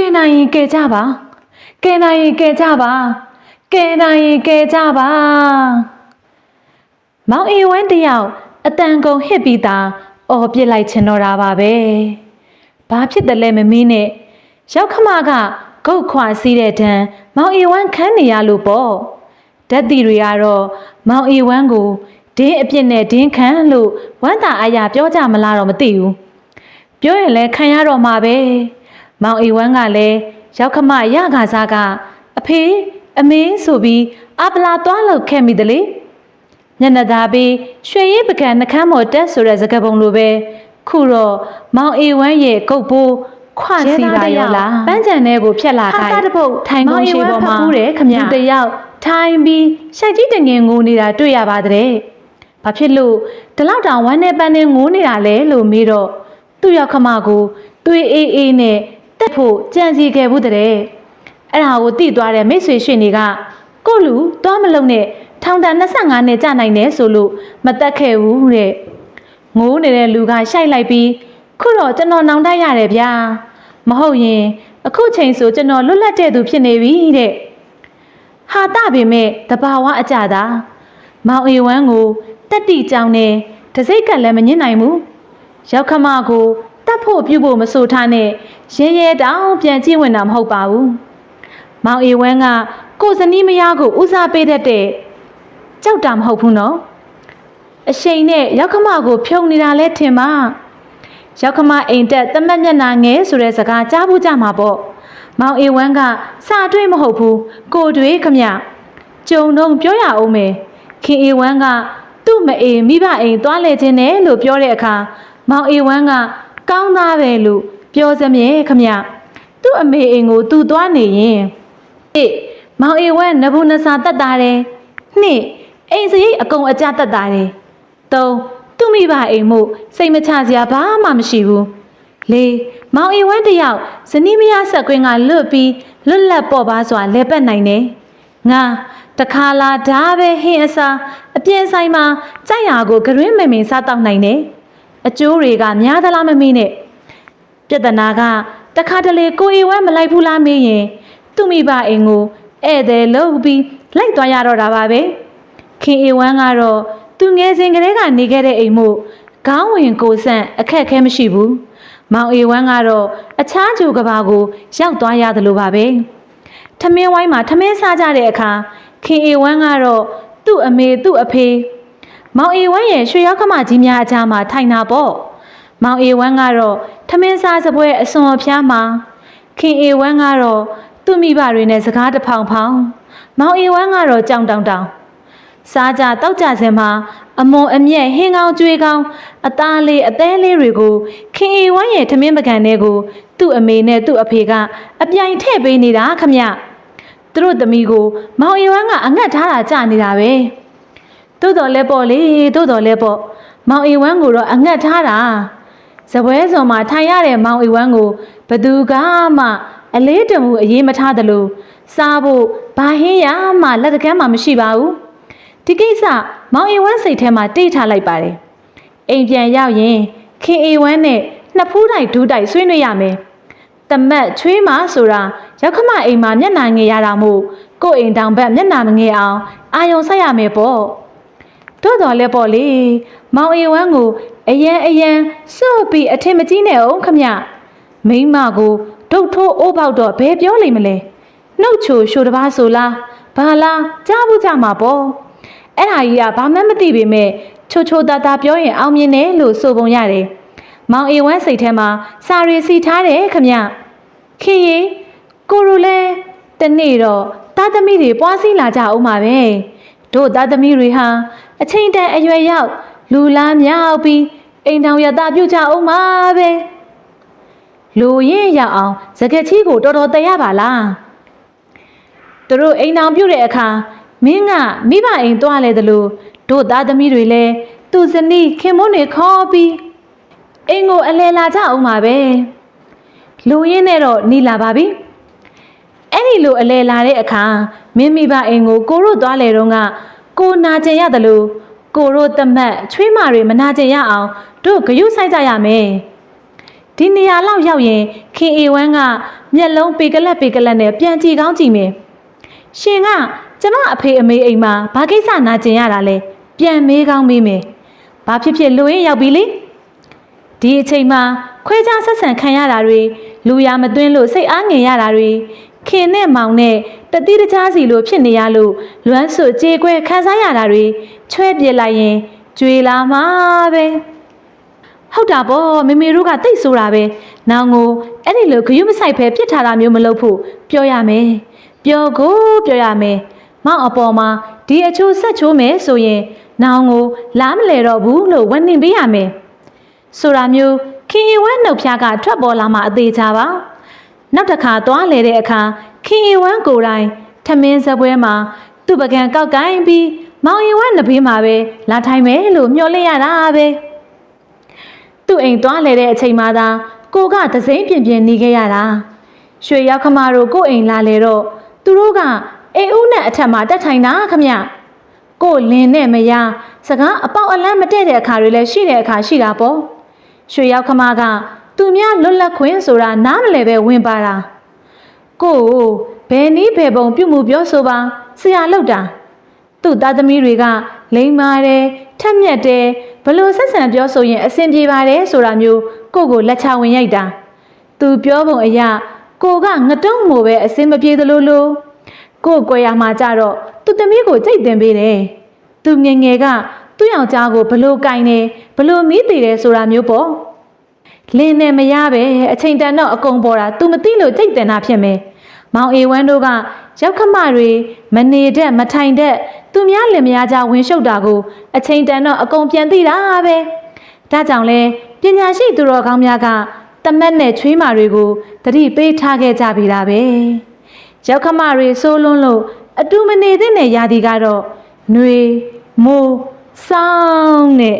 ကဲနိုင်ရင်ကဲကြပါကဲနိုင်ရင်ကဲကြပါကဲနိုင်ရင်ကဲကြပါမောင်အေဝမ်းတယောက်အတန်ကုန်ဟစ်ပြီးသားအော်ပြစ်လိုက်ချင်တော့တာပါပဲဘာဖြစ်တယ်လဲမမင်းနဲ့ရောက်ခမကဂုတ်ခွာစီးတဲ့တန်းမောင်အေဝမ်းခန်းနေရလို့ပေါ့ဓာတ်တီတွေကတော့မောင်အေဝမ်းကိုဒင်းအပြစ်နဲ့ဒင်းခန်းလို့ဝမ်းသာအားရပြောကြမလားတော့မသိဘူးပြောရင်လည်းခံရတော့မှာပဲ မောင်အေဝမ်းကလည်းရောက်ခမရခါစားကအဖေအမေဆိုပြီးအပလာသွားလောက်ခဲ့မိတယ်လေညနေသားပြီးရွှေရည်ပကံနှကမ်းမော်တက်ဆိုတဲ့စကားပုံလိုပဲခုတော့မောင်အေဝမ်းရဲ့ကုတ်ပိုးခွစီပါရောလားပန်းချန်ထဲကိုဖြက်လာခိုင်းဟာတပုတ်ထိုင်ကုန်ရှိပေါ်မှာဖူးတယ်ခမလူတယောက်ထိုင်ပြီးရှိုက်ကြီးတငင်ငိုနေတာတွေ့ရပါတဲ့ဘာဖြစ်လို့ဒီလောက်တောင်ဝမ်းနေပန်းနေငိုနေတာလဲလို့မေးတော့သူ့ရောက်ခမကိုသွေးအေးအေးနဲ့ တက်ဖို့ကြံစီခဲ့ဘူးတဲ့အဲ့ဒါကိုတိသွားတဲ့မိတ်ဆွေရှင်တွေကကို့လူသွားမလုံးနဲ့ထောင်တန်25နှစ်ကြာနိုင်တယ်ဆိုလို့မတက်ခဲ့ဘူးတဲ့ငိုးနေတဲ့လူကရှိုက်လိုက်ပြီးခုတော့ကျွန်တော်နောင်တရတယ်ဗျာမဟုတ်ရင်အခုချိန်ဆိုကျွန်တော်လွတ်လပ်တဲ့သူဖြစ်နေပြီတဲ့ဟာတပေမဲ့တဘာဝအကြတာမောင်အေဝမ်းကိုတက်တီကြောင်နဲ့တစိတ်ကလည်းမညစ်နိုင်ဘူးရောက်ခမကို တတ်ဖို့ပြုဖို့မဆိုထားနဲ့ရဲရဲတောင်ပြန်ကြည့်ဝင်တာမဟုတ်ပါဘူး။မောင်အေဝမ်းကကိုစနီးမယားကိုဦးစားပေးတတ်တဲ့ကြောက်တာမဟုတ်ဘူးနော်။အရှိန်နဲ့ရောက်ခမကိုဖြုံနေတာလဲထင်ပါ။ရောက်ခမအိမ်တက်တမက်မျက်နာငဲဆိုတဲ့စကားကြားဘူးကြမှာပေါ့။မောင်အေဝမ်းကစာတွေးမဟုတ်ဘူးကိုတွေးခမကြုံတော့ပြောရအောင်မယ်။ခင်အေဝမ်းကသူ့မအေမိဘအိမ်သွားလေခြင်းနဲ့လို့ပြောတဲ့အခါမောင်အေဝမ်းက ကောင်းသားပဲလို့ပြောစမြဲခမသူ့အမေအိမ်ကိုသူသွားနေရင်အေးမောင်အေဝမ်းနဘူးနစာတက်တာတယ်နှစ်အိမ်စရိတ်အကုန်အကျတက်တာတယ်သုံးသူ့မိဘအိမ်မှုစိတ်မချစရာဘာမှမရှိဘူးလေးမောင်အေဝမ်းတယောက်ဇနီးမယားဆက်ကွင်းကလွတ်ပြီးလွတ်လပ်ပေါ်ပါစွာလဲပတ်နိုင်တယ်ငါတခါလာဒါပဲဟင်းအစာအပြင်းဆိုင်မှာကြိုက်ရာကိုဂရင်းမင်မင်စားတောက်နိုင်တယ် အကျိုးတွေကများသလားမမေးနဲ့ပြဿနာကတခါတလေကိုအေဝမ်းမလိုက်ဘူးလားမေးရင်သူ့မိဘအိမ်ကိုဧည့်သည်လုပ်ပြီးလိုက်သွားရတော့တာပါပဲခင်အေဝမ်းကတော့သူငယ်စဉ်ကလေးကနေခဲ့တဲ့အိမ်မို့ခေါင်းဝင်ကိုဆန့်အခက်အခဲမရှိဘူးမောင်အေဝမ်းကတော့အခြားဂျူကဘာကိုရောက်သွားရတယ်လို့ပါပဲထမင်းဝိုင်းမှာထမင်းစားကြတဲ့အခါခင်အေဝမ်းကတော့သူ့အမေသူ့အဖေ မောင်အေဝမ်းရဲ့ရွှေရောက်ခမကြီးများအကြားမှာထိုင်တာပေါ့မောင်အေဝမ်းကတော့ထမင်းစားစပွဲအစွန်အဖျားမှာခင်အေဝမ်းကတော့သူ့မိဘတွေနဲ့စကားတစ်ဖောင်ဖောင်မောင်အေဝမ်းကတော့ကြောင်တောင်တောင်စားကြတောက်ကြစင်မှာအမွန်အမြက်ဟင်းကောင်းကျွေးကောင်းအသားလေးအသေးလေးတွေကိုခင်အေဝမ်းရဲ့ထမင်းပကံတွေကိုသူ့အမေနဲ့သူ့အဖေကအပြိုင်ထည့်ပေးနေတာခမသူတို့သမီးကိုမောင်အေဝမ်းကအငတ်ထားတာကြာနေတာပဲ သို့တော်လဲပေါ့လေသို့တော်လဲပေါ့မောင်အေဝမ်းကိုတော့အငတ်ထားတာဇပွဲစုံမှာထိုင်ရတဲ့မောင်အေဝမ်းကိုဘသူကမှအလေးတမှုအရေးမထားသလိုစားဖို့ဘာဟင်းရမှလက်တကမ်းမှမရှိပါဘူးဒီကိစ္စမောင်အေဝမ်းစိတ်ထဲမှာတိတ်ထားလိုက်ပါတယ်အိမ်ပြန်ရောက်ရင်ခင်အေဝမ်းနဲ့နှစ်ဖူးတိုင်ဒူးတိုင်ဆွေးနွေးရမယ်တမက်ချွေးမဆိုတာရောက်ခမအိမ်မှာမျက်နှာငယ်ရတာမို့ကို့အိမ်တောင်ဘက်မျက်နှာမငယ်အောင်အာယုံဆက်ရမယ်ပေါ့ တို့တော်လဲပေါ့လေမောင်အေဝမ်းကိုအယံအယံစွတ်ပြီးအထင်မကြီးနဲ့အောင်ခမမိန်းမကိုဒုတ်ထိုးအိုးပေါက်တော့ဘယ်ပြောလိမ့်မလဲနှုတ်ချိုရှိုတပားဆိုလားဘာလားကြားဘူးကြမှာပေါ့အဲ့ဒါကြီးကဘာမှမသိပေမဲ့ချိုချိုတာတာပြောရင်အောင်မြင်တယ်လို့ဆိုပုံရတယ်မောင်အေဝမ်းစိတ်ထဲမှာစာရီစီထားတယ်ခမခင်ရီကိုရိုလဲတနေ့တော့သားသမီးတွေပွားစီလာကြအောင်ပါပဲတို့သားသမီးတွေဟာ အချိန်တန်အရွယ်ရောက်လူလားမြောက်ပြီးအိမ်တောင်ရတာပြုတ်ကြအောင်ပါပဲလူရင်ရောက်အောင်စကက်ချီကိုတော်တော်တရပါလားသူတို့အိမ်တောင်ပြုတ်တဲ့အခါမင်းကမိဘအိမ်သွားလဲသလိုတို့သားသမီးတွေလည်းသူစနီးခင်မွန်းတွေခေါ်ပြီးအိမ်ကိုအလဲလာကြအောင်ပါပဲလူရင်းနဲ့တော့နီလာပါပြီအဲ့ဒီလိုအလဲလာတဲ့အခါမင်းမိဘအိမ်ကိုကိုတို့သွားလေတော့က ကိုနာကျင်ရတယ်လို့ကိုရိုတမတ်ချွေးမာတွေမနာကျင်ရအောင်တို့ဂယုဆိုင်ကြရမယ်ဒဒီနေရာလောက်ရောက်ရင်ခင်အေဝမ်းကမျက်လုံးပေကလက်ပေကလက်နဲ့ပြန်ကြည့်ကောင်းကြည့်မယ်ရှင်ကကျမအဖေအမေအိမ်မှာဘာကိစ္စနာကျင်ရတာလဲပြန်မေးကောင်းမေးမယ်ဘာဖြစ်ဖြစ်လူရင်းရောက်ပြီလေဒီအချိန်မှာခွဲခြားဆက်ဆံခံရတာတွေလူရမသွင်းလို့စိတ်အားငယ်ရတာတွေခင်နဲ့မောင်နဲ့ တတိတခြားစီလိုဖြစ်နေရလို့လွမ်းဆွကြေကွဲခံစားရတာတွေချွဲပြစ်လိုက်ရင်ကြွေလာမှာပဲဟုတ်တာပေါ့မေမေတို့ကတိတ်ဆိုတာပဲ။နောင်ကိုအဲ့ဒီလိုဂရုမစိုက်ဖဲပြစ်ထားတာမျိုးမလုပ်ဖို့ပြောရမယ်။ပြောကိုပြောရမယ်။မောင်အပေါ်မှာဒီအချိုးဆက်ချိုးမယ်ဆိုရင်နောင်ကိုလားမလဲတော့ဘူးလို့ဝန်နှင်ပေးရမယ်။ဆိုတာမျိုးခင်ရီဝမ်းနှုတ်ဖျားကထွက်ပေါ်လာမှအသေးချပါ။နောက်တစ်ခါသွားလေတဲ့အခါ ခင်ရီဝမ်းကိုယ်တိုင်ထမင်းစပွဲမှာသူ့ပကံကောက်ကိုင်းပြီးမောင်ရီဝမ်းနဘေးမှာပဲလာထိုင်မယ်လို့မျှော်လင့်ရတာပဲ။သူ့အိမ်သွားလဲတဲ့အချိန်မှသာကိုကသစိမ့်ပြင်းပြင်းနေခဲ့ရတာရွှေရောက်ခမတို့ကို့အိမ်လာလေတော့သူတို့ကအိမ်ဦးနဲ့အထက်မှာတက်ထိုင်တာခမကို့လင်းနဲ့မရစကားအပေါက်အလန်းမတည့်တဲ့အခါတွေလည်းရှိတဲ့အခါရှိတာပေါ့ရွှေရောက်ခမကသူများလွတ်လပ်ခွင့်ဆိုတာနားမလဲပဲဝင်ပါတာ ကို့ကိုဘယ်နည်းဘယ်ပုံပြုမှုပြောဆိုပါဆရာလောက်တာသူ့သားသမီးတွေကလိမ္မာတယ်ထက်မြက်တယ်ဘလို့ဆက်ဆံပြောဆိုရင်အဆင်ပြေပါတယ်ဆိုတာမျိုးကိုယ့်ကိုလက်ချဝင်ရိုက်တာသူပြောပုံအရာကိုကငတုံးမို့ပဲအဆင်မပြေသလိုလိုကိုယ်ကွယ်ရမှာကြတော့သူ့သမီးကိုကြိတ်တင်ပေးတယ်သူငယ်ငယ်ကသူ့ယောက်ျားကိုဘလို့ကင်တယ်ဘလို့မီးတည်တယ်ဆိုတာမျိုးပေါ့လင်းနဲ့မရပဲအချိန်တန်တော့အကုန်ပေါ်တာ तू မသိလို့ကြိတ်တင်တာဖြစ်မယ် မောင်အေဝမ်းတို့ကရောက်ခမတွေမနေတတ်မထိုင်တတ်သူများလင်မယားကြဝင်ရှုပ်တာကိုအချိန်တန်တော့အကုန်ပြန်သိတာပဲဒါကြောင့်လဲပညာရှိသူတော်ကောင်းများကတမက်နဲ့ချွေးမာတွေကိုတတိပေးထားခဲ့ကြပြီလားပဲရောက်ခမတွေဆိုးလွန်းလို့အတူမနေတဲ့နဲ့ယာဒီကတော့ຫນွေမိုးစောင်းနဲ့